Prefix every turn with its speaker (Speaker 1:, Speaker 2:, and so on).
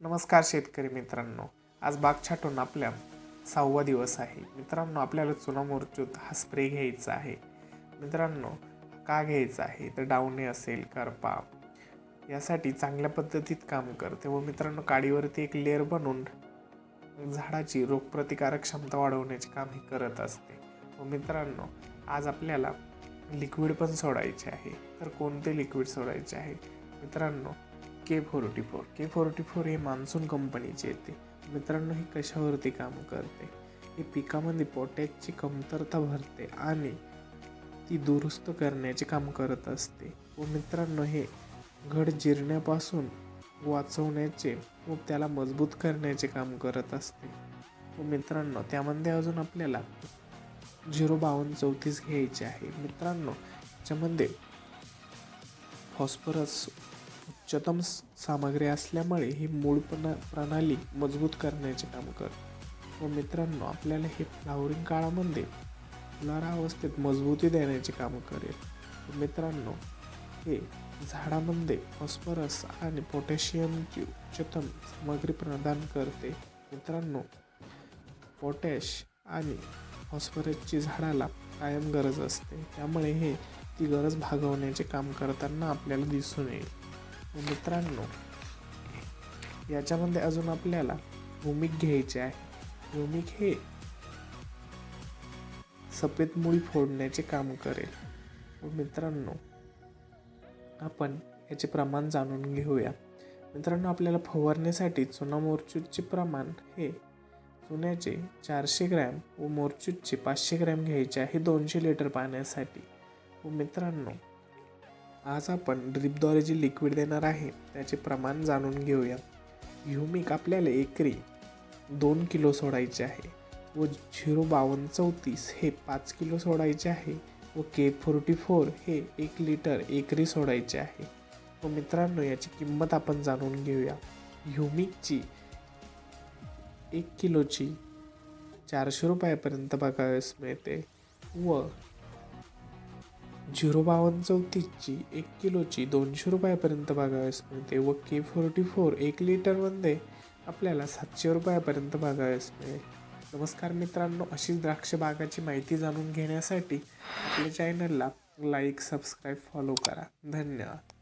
Speaker 1: नमस्कार शेतकरी मित्रांनो. आज बाग छाटून आपल्या सहावा दिवस आहे. मित्रांनो आपल्याला चुनामोर्चूत हा स्प्रे घ्यायचा आहे. मित्रांनो का घ्यायचा आहे? तर डावणे असेल करपा यासाठी चांगल्या पद्धतीत काम करते व मित्रांनो काडीवरती एक लेअर बनवून झाडाची रोगप्रतिकारक क्षमता वाढवण्याचे काम हे करत असते. व मित्रांनो आज आपल्याला लिक्विड पण सोडायचे आहे. तर कोणते लिक्विड सोडायचे आहे? मित्रांनो K forty four K forty four हे मान्सून कंपनीचे येते. मित्रांनो हे कशावरती काम करते? हे पिकामध्ये पोटॅशची कमतरता भरते आणि ती दुरुस्त करण्याचे काम करत असते. व मित्रांनो हे घड जिरण्यापासून वाचवण्याचे व त्याला मजबूत करण्याचे काम करत असते. व मित्रांनो त्यामध्ये अजून आपल्याला झिरो बावन्न चौतीस घ्यायचे आहे. मित्रांनो त्याच्यामध्ये फॉस्फरस उच्चतम सामग्री असल्यामुळे ही मूळ प्रणा प्रणाली मजबूत करण्याचे काम करते. व मित्रांनो आपल्याला हे फ्लावरिंग काळामध्ये पुनरावस्थेत मजबूती देण्याचे काम करेल. मित्रांनो हे झाडामध्ये फॉस्फरस आणि पोटॅशियमची उच्चतम सामग्री प्रदान करते. मित्रांनो पोटॅश आणि फॉस्फरसची झाडाला कायम गरज असते. त्यामुळे हे ती गरज भागवण्याचे काम करताना आपल्याला दिसून येईल. मित्रांनो याच्यामध्ये अजून आपल्याला भूमिक घ्यायचे आहे. भूमिक हे सफेद मुळी फोडण्याचे काम करेल. व मित्रांनो आपण याचे प्रमाण जाणून घेऊया. मित्रांनो आपल्याला फवारण्यासाठी चुना मोरचूटचे प्रमाण हे चुन्याचे चारशे ग्रॅम व मोरचूटचे पाचशे ग्रॅम घ्यायचे आहे दोनशे लिटर पाण्यासाठी. व मित्रांनो आज आपण ड्रिपद्वारे जे लिक्विड देणार आहे त्याचे प्रमाण जाणून घेऊया. ह्युमिक आपल्याला एकरी दोन किलो सोडायचे आहे व झिरो बावन्न चौतीस हे पाच किलो सोडायचे आहे व के फोर्टी फोर हे एक लिटर एकरी सोडायचे आहे. व मित्रांनो याची किंमत आपण जाणून घेऊया. ह्युमिकची एक किलोची चारशे रुपयापर्यंत बघावयास मिळते व झिरो बावन्न चौतीसची एक किलोची दोनशे रुपयापर्यंत बघावयास मिळते व के फोर्टी फोर एक लिटरमध्ये आपल्याला सातशे रुपयापर्यंत बघावयास मिळेल नमस्कार मित्रांनो अशीच द्राक्ष बागाची माहिती जाणून घेण्यासाठी आपल्या चॅनलला लाईक सबस्क्राईब फॉलो करा. धन्यवाद.